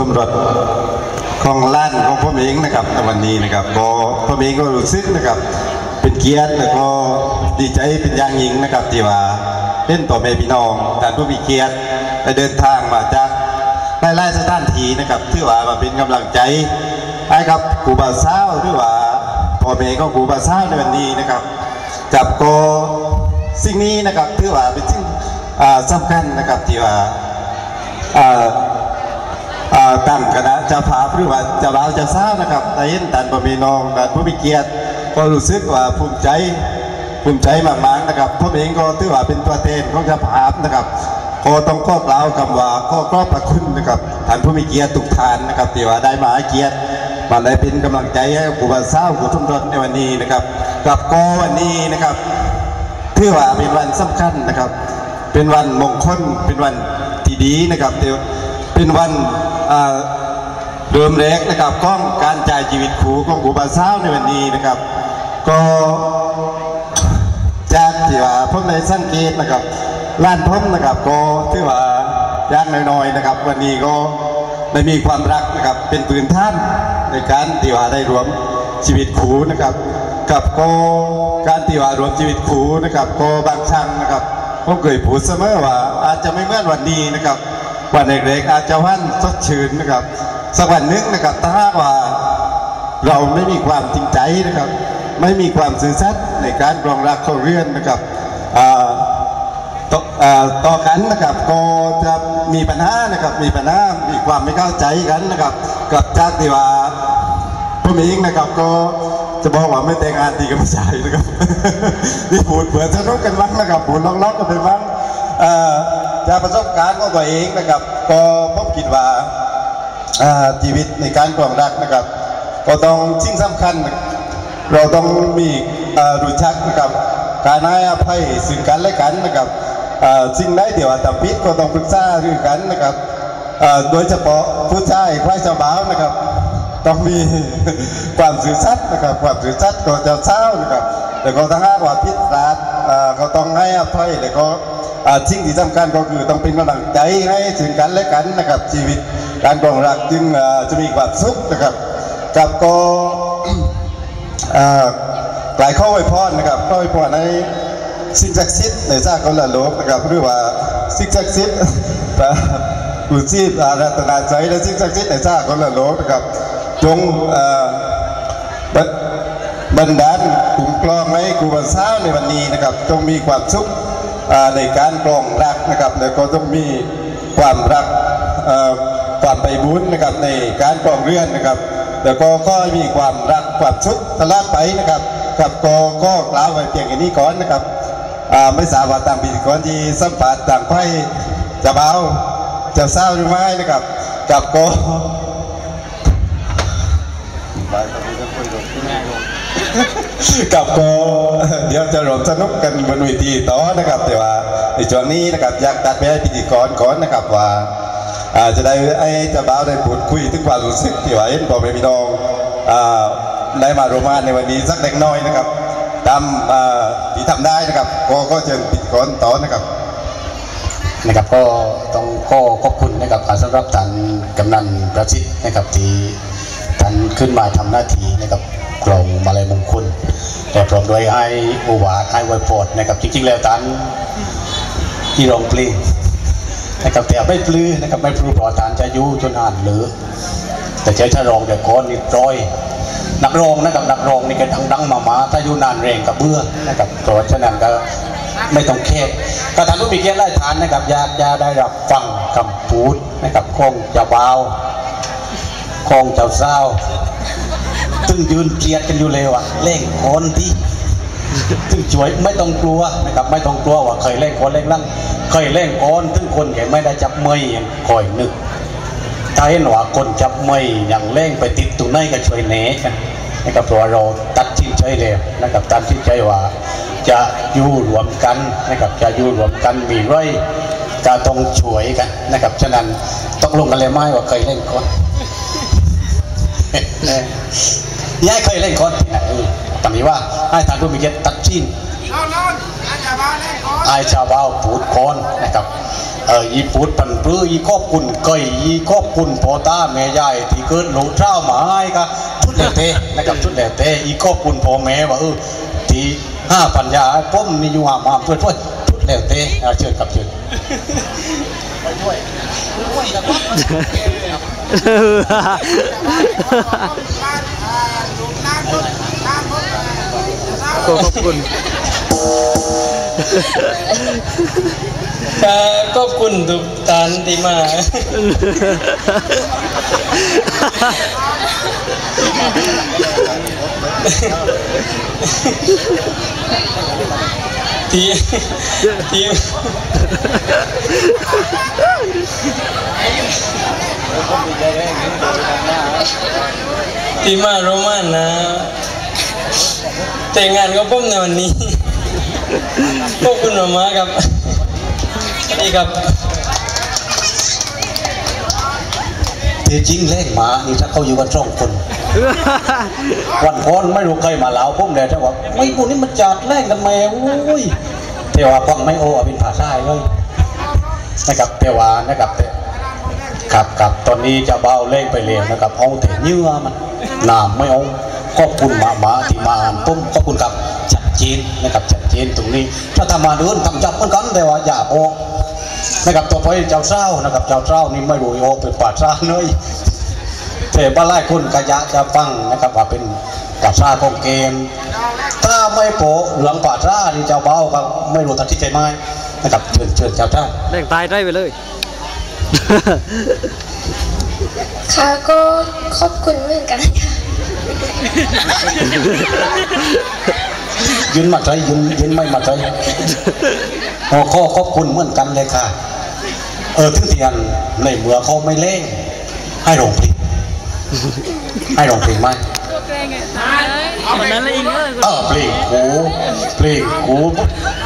สมรสของล้านของพ่อเองนะครับในวันนี้นะครับก็พ่อเองก็รู้สึกนะครับเป็นเกียรติแล้วก็ดีใจเป็นอย่างยิ่งนะครับที่ว่าเล่นต่อแม่พี่น้องแต่ผู้มีเกียรติได้เดินทางมาจากหลายๆสถานที่นะครับที่ว่ามาเป็นกำลังใจให้กับครูบาเศร้าหรือว่าพ่อแม่ของครูบาเศร้าในวันนี้นะครับกับก็สิ่งนี้นะครับถือว่าเป็นสิ่งสำคัญนะครับที่ว่าอ่า ตั้งคณะจ้าภาพหรือว่าจ้าบ่าวจ้าสาวนะครับได้เห็นตันประมีน้องตันผู้มีเกียรติก็รู้สึกว่าภูมิใจภูมิใจมากๆนะครับผมเองก็ถือว่าเป็นตัวแทนของจ้าภาพนะครับก็ต้องขอกล่าวคำว่าขอกรอบพระคุณนะครับท่านผู้มีเกียรติทุกท่านนะครับที่ว่าได้มาเกียรติมาได้เป็นกำลังใจให้กับครูบาสาวครูทุ่มรถในวันนี้นะครับกับก็วันนี้นะครับถือว่าเป็นวันสำคัญนะครับ เป็นวันมงคลเป็นวันที่ดีนะครับเดี๋ยวเป็นวัน เริ่มแรกนะครับของการจ่ายชีวิตครูของครูบาเศร้าในวันนี้นะครับ ก็จากที่ว่าผมได้สังเกตนะครับล้านผมนะครับก็ถือว่าย่างน้อยๆนะครับ วันนี้ก็ได้มีความรักนะครับเป็นปืนท่านในการที่ว่าได้รวมชีวิตครูนะครับ กับก็การที่ว่ารวมชีวิตครูนะครับก็บางครั้งนะครับผมเคยพูดเสมอว่าอาจจะไม่เหมื่อนวันนี้นะครับ วันเด็กๆอาจจะวันสดชื่นนะครับสักวันนึงนะครับถ้าว่าเราไม่มีความจริงใจนะครับ ไม่มีความซื่อสัตย์ในการรองรักเขาเรือนนะครับต่อเอ่อต่อกันนะครับก็จะมีปัญหานะครับมีปัญหามีความไม่เข้าใจกันนะครับ กับจากที่ว่าผมเองนะครับก็จะบอกว่าไม่แต่งงานดีกับผู้ชายนะครับนี่พูดเผื่อสนุกกันบ้างนะครับพูดล็อกๆกันไปบ้างเอ่อ จากประสบการณ์ของตัวเองนะครับ ก็ผมคิดว่าอาชีวิตในการกลองรักนะครับ ก็ต้องสิ่งสำคัญ เราต้องมีรู้จักนะครับการให้อภัยซึ่งกันและกันนะครับสิ่งใดที่ว่าทำผิดก็ต้องปรึกษารือกันนะครับโดยเฉพาะผู้ชายควายเจ้าบ่าวนะครับ ต้องมีความสื่อสัตย์นะครับ ความสื่อสัตย์ก็จะเศร้านะครับแต่ก็ทั้งห้าว่าผิดพลาดเอ่อก็ต้องให้อภัยแล้วก็่สิ่งที่สำคัญก็คือต้องเป็นกำลังใจให้ถึงกันและกันนะครับชีวิตการกองรักจึงจะมีความสุขนะครับกับก็หลายข้อไว้พรนะครับข้อไว้พรในสิ่งศักดิ์สิทธิ์ในชาติของละโลกนะครับหรือว่าสิ่งศักดิ์สิทธิ์แต่ผู้ที่อารัตนาใจและสิ่งศักดิ์สิทธิ์ในชาติของละโลกนะครับจงบันดาลคุ้มครองให้ครูบาเศร้าในวันนี้นะครับจงมีความสุข ในการกรองรักนะครับ แล้วก็ต้องมีความรักความไปบุญนะครับในการกรองเรือนนะครับแล้วก็ก็มีความรักความสุขตลอดไปนะครับกับก็ก็กล่าวไว้เพียงแค่นี้ก่อนนะครับไม่ทราบว่าต่างพิธีกรที่สัมผัสต่างไพ่จะเบาจะเศร้าหรือไม่นะครับกับก็กับ ก็เดี๋ยวจะรวมสนุกกันบนเวทีต่อนะครับแต่ว่าในช่วงนี้นะครับอยากตัดไปให้พิธีกรก่อนนะครับว่าจะได้ไอ้จ้าบ่าได้พูดคุยถึงความรู้สึกที่ว่าเห็นพ่อแม่พี่น้องได้มาโรมานในวันนี้สักเล็กน้อยนะครับตามที่ทำได้นะครับก็ก็เชิญพิธีกรต่อนะครับนะครับก็ต้องก็ขอบคุณนะครับสำหรับท่านกำนันประสิทธิ์นะครับที่ท่านขึ้นมาทำหน้าที่นะครับ กล่องมาลัยมงคลแต่พร้อมด้วยให้อุวาทให้ไวยพรนะครับจริงๆแล้วท่านที่รองเพลงนะครับแต่ไม่ปลื้อนะครับไม่ปลื้อเพราะท่านจะยู่จนอ่านหรือ แต่เจ้าชะรองเดี๋ยวก้อนนี่ร้อยนักรองนะครับนักรองนี่ก็ดังๆมามาถ้าอยู่นานแรงกับเบื่อนะครับเพราะฉะนั้นก็ไม่ต้องเคบก็ท่านผู้มีเกียรติไล่ทานนะครับยากจะได้รับฟังคำพูดนะครับคงจ้าบ่าคงจ้าสาวตึ งยืนเกลียดกันอยู่เลยว่ะเล่งคนที่ตึงช่วยไม่ต้องกลัวนะครับไม่ต้องกลัวว่าเคยเล่งคนเล่งลั่งเคยเล่งคนถึงคนแก่ไม่ได้จับไม่คอยนึกถ้าเห็นว่าคนจับม่อย่างเร่งไปติดตรงไหนก็ช่วยแหนกันนะครับเพราะว่าเราตัดสินใจแล้วนะครับตัดสินใจว่า จะอยู่รวมกันนะครับจะอยู่รวมกันมีไว้ก็ต้องช่วยกันนะครับฉะนั้นต้องลงกันเลยไหมว่าเคยเล่นก่อน ยายเคยเล่นก่อนที่ไหนตอนนี้ว่าให้ทานผู้มีเกียรติตัดสินนอนนอนอาจจะมานไอ้ชาวบ้านปูดโคนนะครับเอออีปูดปันปลื้ออีครอบคุณก้อยอีครอบคุณพ่อตาแม่ยายที่เกิดหลูเจ้าหมาให้ก็ชุดแล้วเตนะครับชุดแล้วเตอีครอบคุณพ่อแม่ว่าเออที่ห้าปัญญาป้อมนี่อยู่หามหามช่วยช่วยชุดแล้วเตเชิญครับเชิญ ขอบคุณก็ขอบคุณทุกท่านที่มา ที่ที่ที่มาโรมันนะ แต่งงานกับผมในวันนี้ขอบคุณมากๆครับนี่ครับเทจริงแรงหมานี่ถ้าเขาอยู่กันสองคน วันก่อนไม่รู้ใครมาเล่าผมเลยแต่ว่าไม่พวกนี้มันจัดแรงกันแม่โอ้ยแต่ว่าฟังไม่โอ้เอาเป็นภาษาเลยนะครับแต่ว่านะครับแต่ครับครับตอนนี้จะเบาเล่งไปเรียนนะครับเอาแต่เนื้อมันน้ำไม่เอา ขอบคุณหมาหมาที่มาอ่านผมขอบคุณครับชัดเจนนะครับชัดเจนตรงนี้ถ้าทำมาเดินทำจับเหมือนกันแต่ว่าอย่าโอ้นะครับต่อไปเจ้าเศร้านะครับเจ้าเศร้านี่ไม่รู้โอ้เป็นป่าช้าเลยแต่บ้านไร่คุณกะยะจะฟังนะครับว่าเป็นปัสราของเกณฑ์ถ้าไม่โปะเหลืองปัสรานี่เจ้าเบ้าก็ไม่รู้ตัดที่ใจไม้นะครับเชิญเชิญเจ้าเจ้าแรงตายได้ไปเลยค่ะก็ขอบคุณเหมือนกันค่ะ ยืนมาใจยืนยืนไม่มาใจหัวข้อขอบคุณเหมือนกันเลยค่ะ เออถึงเทียนในเมื่อเขาไม่เล่งให้โรงเพลงให้โรงเพลงไหมวันนั้นเลยอิงเลยเออเพลงกูเพลงกู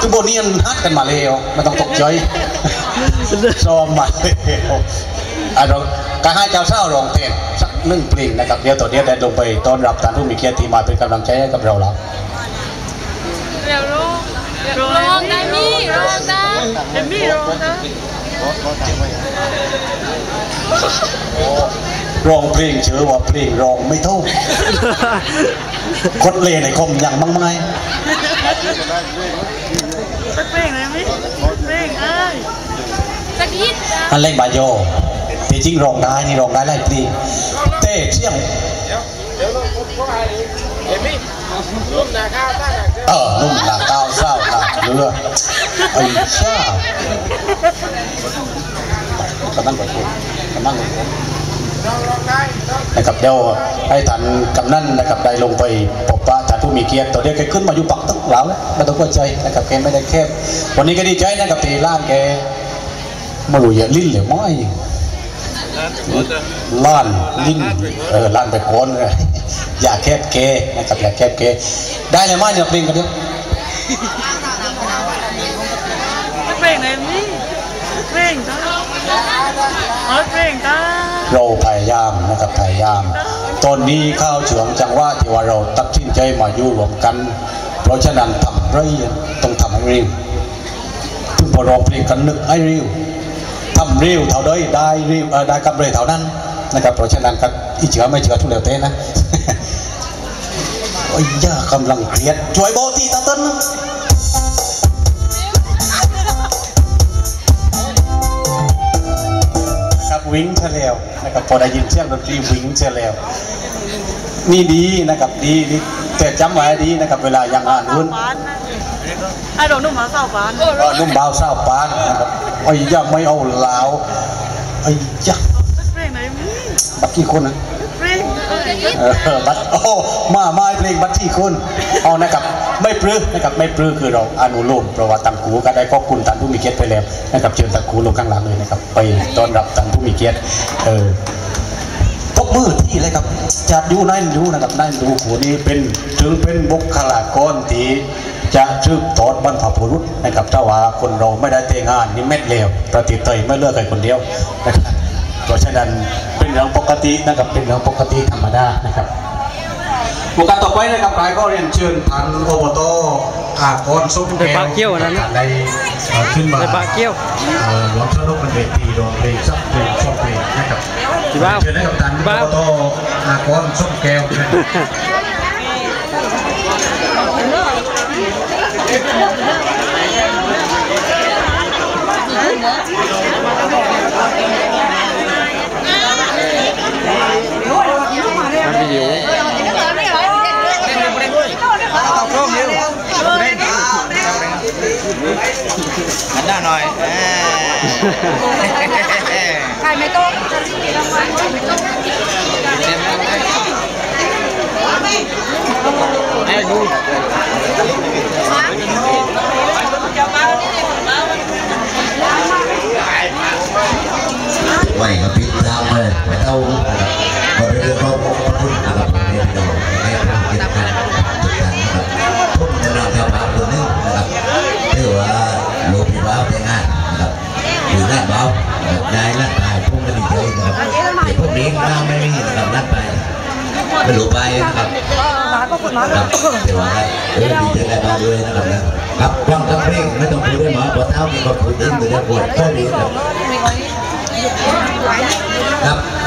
คือโบเนียนฮัดกันมาแล้วไม่ต้องตกใจซ้อมมาแล้ว อะเราก็ให้เจ้าเศร้าร้องเพลงสักหนึ่งเพลงนะครับเดี๋ยวต่อเดี๋ยวได้ลงไปต้อนรับท่านผู้มีเกียรติที่มาเป็นกำลังใจให้กับเราแล้วเดี๋ยวร้องร้องได้มี่ร้องได้เอ็มมี่ร้องได้ร้องเพลงชื่อว่าเพลงร้องไม่ถูกกดเลในคมอย่างมั่งไม้สักเพลงเลยมั้ยเพลงเอ้ยสักยิดจ้ะอันเล่นบาโย จริงร้องได้นี่ร้องได้หลายเพลงเต้เสียงเออนุ่มหนาก้าวเศร้าหนาเรือไอ้ชากำนันบอกผมกำนันบอกผมนะครับเดี๋ยวให้ท่านกำนันนะครับได้ลงไปพบปะท่านผู้มีเกียรติตัวเดียวแกขึ้นมาอยู่ปักตึกหลังแล้วไม่ต้องกลัวใจนะครับแกไม่ได้แคบวันนี้ก็ดีใจนะครับที่ร้านแกไม่รู้อย่าลิ้นหรือไม่ ล้านลิ้นเออล้านไปโคนเลยอย่าแคบเกนะครับอย่าแคบเกได้เลยไหมเนี่ยเพลงกันเดียวสักเพลงเลยมี่เพลงจ้าเอาเพลงจ้าเราพยายามนะครับพยายาม ตอนนี้ข้าวเฉืองจังว่าที่ว่าเราตัดสินใจมาอยู่รวมกัน เพราะฉะนั้นทำไรต้องทำให้เร็วถึงพอร้องเพลงกันนึกให้เร็ว ทำเร็วเท่าใดได้เร็วได้กำไรเท่านั้นนะครับเพราะฉะนั้นครับอีเฉือไม่เฉือทุเลวเต้นะโอ้ยย่ากำลังเครียดช่วยโบตีตาต้นครับวิ่งเฉลียวนะครับพอได้ยินเสียงดนตรีวิ่งเฉลียวนี่ดีนะครับดีดีแต่จำไว้ดีนะครับเวลายังอ่านรุ่น ไอ้ดอกนุ่มมาเศร้าปานเอ่อนุ่มบ่าวสาวปานนะครับไอ้ย่าไม่เอาลาวไอ้ย่าสักเพลงเลยมี่บักกี่คนนะเพลงเอ้ยเออบัตรโอ้มามาเพลงบัตรที่คุณเอานะครับไม่ปลื้มนะครับไม่ปลื้มคือเราอนุโลมเพราะว่าตังกูก็ได้ขอบคุณท่านผู้มีเกียรติไปแล้วนะครับเชิญตังกูลงข้างหลังเลยนะครับไปต้อนรับท่านผู้มีเกียรติเออตบมือที่เลยครับจัดอยู่นั่นดูนะครับนั่นดูหัวนี้เป็นถึงเป็นบุคลากรที่ จะชืบทอดบรรพบุรุษนะครับถ้าว่าคนเราไม่ได้เตะงานนี่เม็ดเลวประติเตยไม่เลือกใครคนเดียวนะครับเพราะฉะนั้นเป็นเรื่องปกตินะครับเป็นเรื่องปกติธรรมดานะครับโอกาสต่อไปนะครับกายก็เรียนเชิญท่านอบตอากรส้มไปปะเกี้ยวอันนั้นนะได้เอ่อขึ้นมาไปปะเกี้ยวเอ่อร้องสนุกบนเวทีร้องเพลงสักเพลงชอบเพลงนะครับพี่บ้าวเชิญได้กับท่านพี่อบ้าวบตอากรส้มแก้ว นะครับทำวิดีโอหันหน้าหน่อยใครไม่ต้องไอ้ดู ไหว กับพิษตามเลยไปเอาก็เรื่องของพระคุณนะครับผมเรียนต่อให้ผมเก็บกันนะครับผมจะนำแถวพาตัวนึงนะครับถือว่าโลภีบ้าแต่งงานนะครับหรือลาดเบาได้ลาดตายพุ่งกันดีใจนะครับแต่พวกนี้น้าไม่มีนะครับลาดไปไม่รู้ไปนะครับครับแต่ว่าเออดีใจได้มาด้วยนะครับนะครับฟังทั้งเพลงไม่ต้องพูดได้หมาพอเท้ามีคนพูดเองหรือปวดก็ดีครับ ครับ